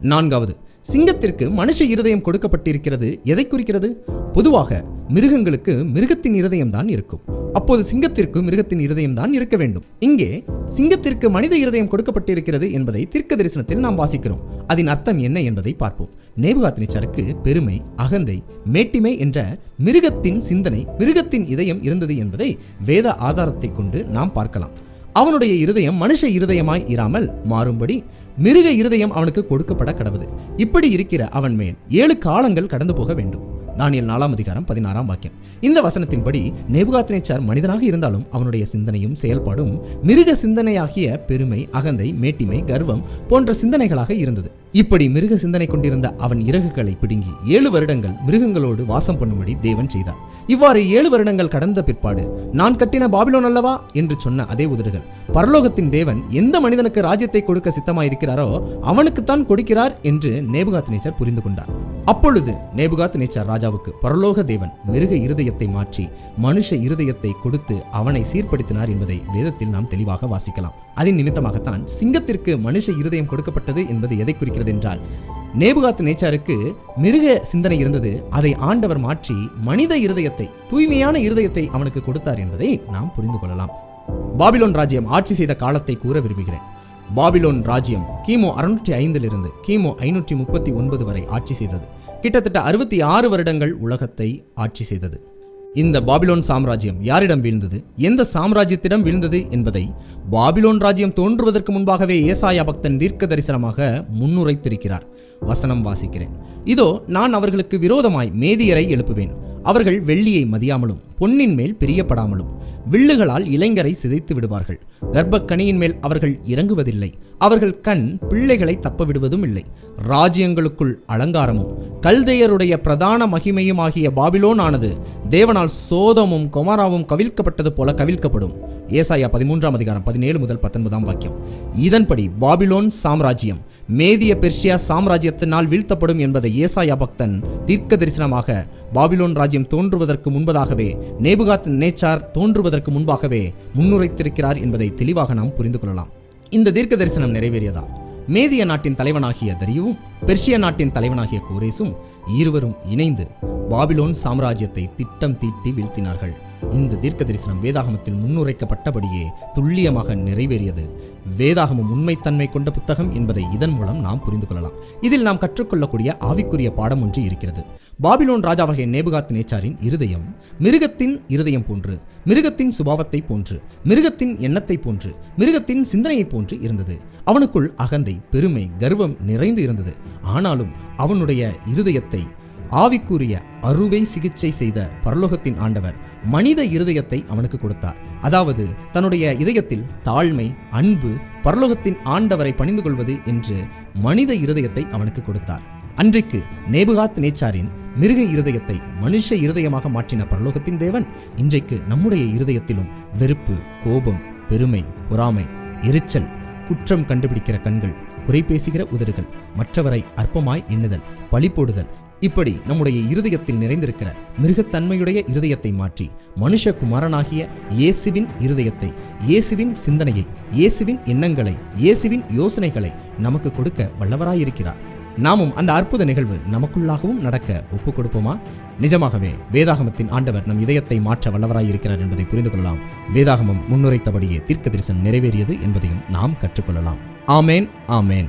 நான்காவது சிங்கத்திற்கு மனுஷ இருதயம் கொடுக்கப்பட்டிருக்கிறது. எதை குறிக்கிறது? பொதுவாக மிருகங்களுக்கு மிருகத்தின் இருதயம் தான் இருக்கும். அப்போது சிங்கத்திற்கு மிருகத்தின் இருதயம் தான் இருக்க வேண்டும். இங்கே சிங்கத்திற்கு மனித இருதயம் கொடுக்கப்பட்டிருக்கிறது என்பதை தீர்க்க தரிசனத்தில் நாம் வாசிக்கிறோம். அதன் அர்த்தம் என்ன என்பதை பார்ப்போம். நேபுகாத்னிச்சருக்கு பெருமை அகந்தை மேட்டிமை என்ற மிருகத்தின் சிந்தனை மிருகத்தின் இதயம் இருந்தது என்பதை வேத ஆதாரத்தை கொண்டு நாம் பார்க்கலாம். அவனுடைய இருதயம் மனுஷ இருதயமாய் இராமல் மாறும்படி மிருக இருதயம் அவனுக்கு கொடுக்கப்பட கடவுது. இப்படி இருக்கிற அவன் மேல் ஏழு காலங்கள் கடந்து போக வேண்டும். தானியல் நாலாம் அதிகாரம் பதினாறாம் வாக்கியம். இந்த வசனத்தின்படி நேபுகாத்னேச்சார் மனிதனாக இருந்தாலும் அவனுடைய சிந்தனையும் செயல்பாடும் மிருக சிந்தனையாகிய பெருமை அகந்தை மேட்டிமை கர்வம் போன்ற சிந்தனைகளாக இருந்தது. இப்படி மிருக சிந்தனை கொண்டிருந்த அவன் இறகுகளை பிடுங்கி ஏழு வருடங்கள் மிருகங்களோடு வாசம் பண்ணும்படி தேவன் செய்தார். இவ்வாறு ஏழு வருடங்கள் கடந்த பிற்பாடு நான் கட்டின பாபிலோன் அல்லவா? என்று சொன்ன அதே உதடுகள் பரலோகத்தின் தேவன் எந்த மனிதனுக்கு ராஜ்யத்தை கொடுக்க சித்தமாயிருக்கிறாரோ அவனுக்குத்தான் கொடுக்கிறார் என்று நேபுகாத் நேச்சர் புரிந்து கொண்டார். அப்பொழுது நேபுகாத் நேச்சார் ராஜாவுக்கு பரலோக தேவன் மிருக இருதயத்தை மாற்றி மனுஷ இருதயத்தை கொடுத்து அவனை சீர்படுத்தினார் என்பதை வேதத்தில் நாம் தெளிவாக வாசிக்கலாம். அதன் நிமித்தமாகத்தான் சிங்கத்திற்கு மனுஷ இருதயம் கொடுக்கப்பட்டது என்பது எதை குறிக்கிறது என்றால் நேபுகாத் நேச்சாருக்கு மிருக சிந்தனை இருந்தது அதை ஆண்டவர் மாற்றி மனித இருதயத்தை தூய்மையான இருதயத்தை அவனுக்கு கொடுத்தார் என்பதை நாம் புரிந்து கொள்ளலாம். பாபிலோன் ராஜ்யம் ஆட்சி செய்த காலத்தை கூற விரும்புகிறேன். பாபிலோன் ராஜ்யம் கிமு அறுநூற்றி ஐந்திலிருந்து கிமு ஐநூற்றி முப்பத்தி ஒன்பது வரை ஆட்சி செய்தது. கிட்டத்தட்ட அறுபத்தி ஆறு வருடங்கள் உலகத்தை ஆட்சி செய்தது. இந்த பாபிலோன் சாம்ராஜ்யம் யாரிடம் வீழ்ந்தது? எந்த சாம்ராஜ்யத்திடம் வீழ்ந்தது என்பதை பாபிலோன் ராஜ்யம் தோன்றுவதற்கு முன்பாகவே ஏசாயா பக்தன் தீர்க்க தரிசனமாக முன்னுரைத்திருக்கிறார். வசனம் வாசிக்கிறேன். இதோ நான் அவர்களுக்கு விரோதமாய் மேதியரை எழுப்புவேன். அவர்கள் வெள்ளியை மதியாமலும் பொன்னின் மேல் பிரியப்படாமலும் வில்லுகளால் இளைஞரை சிதைத்து விடுவார்கள். கர்ப்பக்கனியின் மேல் அவர்கள் இறங்குவதில்லை. அவர்கள் கண் பிள்ளைகளை தப்ப விடுவதும் இல்லை. ராஜ்யங்களுக்குள் அலங்காரமும் கல்தையருடைய பிரதான மகிமையுமாகிய பாபிலோன் ஆனது தேவனால் சோதமும் குமாராவும் கவிழ்க்கப்பட்டது போல கவிழ்க்கப்படும். ஏசாயா பதிமூன்றாம் அதிகாரம் பதினேழு முதல் பத்தொன்பதாம் வாக்கியம். இதன்படி பாபிலோன் சாம்ராஜ்யம் மேதிய பெர்ஷியா சாம்ராஜ்யத்தினால் வீழ்த்தப்படும் என்பதை ஏசாயா பக்தன் தீர்க்க தரிசனமாக பாபிலோன் ராஜ்யம் தோன்றுவதற்கு முன்பதாகவே நேபுகாத் நேச்சார் தோன்றுவதற்கு முன்பாகவே முன்னுரைத்திருக்கிறார் என்பதை தெளிவாக நாம் புரிந்து கொள்ளலாம். இந்த தீர்க்க தரிசனம் நிறைவேறியதா? மேதிய நாட்டின் தலைவனாகிய தரியும் பெர்ஷிய நாட்டின் தலைவனாகிய கோரேசும் இருவரும் இணைந்து பாபிலோன் சாம்ராஜ்யத்தை திட்டம் தீட்டி வீழ்த்தினார்கள். இந்த தீர்க்க தரிசனம் வேதாகமத்தில் முன்னுரைக்கப்பட்டபடியே துல்லியமாக நிறைவேறியது. வேதாகமம் உண்மைத்தன்மை கொண்ட புத்தகம் என்பதை இதன் மூலம் நாம் புரிந்து கொள்ளலாம். இதில் நாம் கற்றுக்கொள்ளக்கூடிய ஆவிக்குரிய பாடம் ஒன்று இருக்கிறது. பாபிலோன் ராஜாவாகிய நேபுகாத் நேச்சாரின் இருதயம் மிருகத்தின் இருதயம் போன்று மிருகத்தின் சுபாவத்தை போன்று மிருகத்தின் எண்ணத்தை போன்று மிருகத்தின் சிந்தனையை போன்று இருந்தது. அவனுக்குள் அகந்தை பெருமை கர்வம் நிறைந்து இருந்தது. ஆனாலும் அவனுடைய இருதயத்தை ஆவிக்குரிய அறுவை சிகிச்சை செய்த பரலோகத்தின் ஆண்டவர் மனித இருதயத்தை அவனுக்கு கொடுத்தார். அதாவது தன்னுடைய இதயத்தில் தாழ்மை அன்பு பரலோகத்தின் ஆண்டவரை பணிந்து கொள்வது என்று மனித இருதயத்தை அவனுக்கு கொடுத்தார். அன்றைக்கு நேபுகாத் நேச்சாரின் மிருக இருதயத்தை மனுஷ இருதயமாக மாற்றின பரலோகத்தின் தேவன் இன்றைக்கு நம்முடைய இருதயத்திலும் வெறுப்பு கோபம் பெருமை பொறாமை எரிச்சல் குற்றம் கண்டுபிடிக்கிற கண்கள் குறை பேசுகிற உதடுகள் மற்றவரை அற்பமாய் எண்ணுதல் பழி போடுதல் இப்படி நம்முடைய இருதயத்தில் நிறைந்திருக்கிற மிருகத்தன்மையுடைய இருதயத்தை மாற்றி மனுஷகுமாரனாகிய இயேசுவின் இருதயத்தை இயேசுவின் சிந்தனையை இயேசுவின் எண்ணங்களை இயேசுவின் யோசனைகளை நமக்கு கொடுக்க வல்லவராயிருக்கிறார். நாமும் அந்த அற்புத நிகழ்வு நமக்குள்ளாகவும் நடக்க ஒப்புக் கொடுப்போமா நிஜமாகவே வேதாகமத்தின் ஆண்டவர் நம் இதயத்தை மாற்ற வல்லவராயிருக்கிறார் என்பதை புரிந்து கொள்ளலாம். வேதாகமம் முன்னுரைத்தபடியே தீர்க்க தரிசனம் நிறைவேறியது என்பதையும் நாம் கற்றுக்கொள்ளலாம். ஆமேன் ஆமேன்.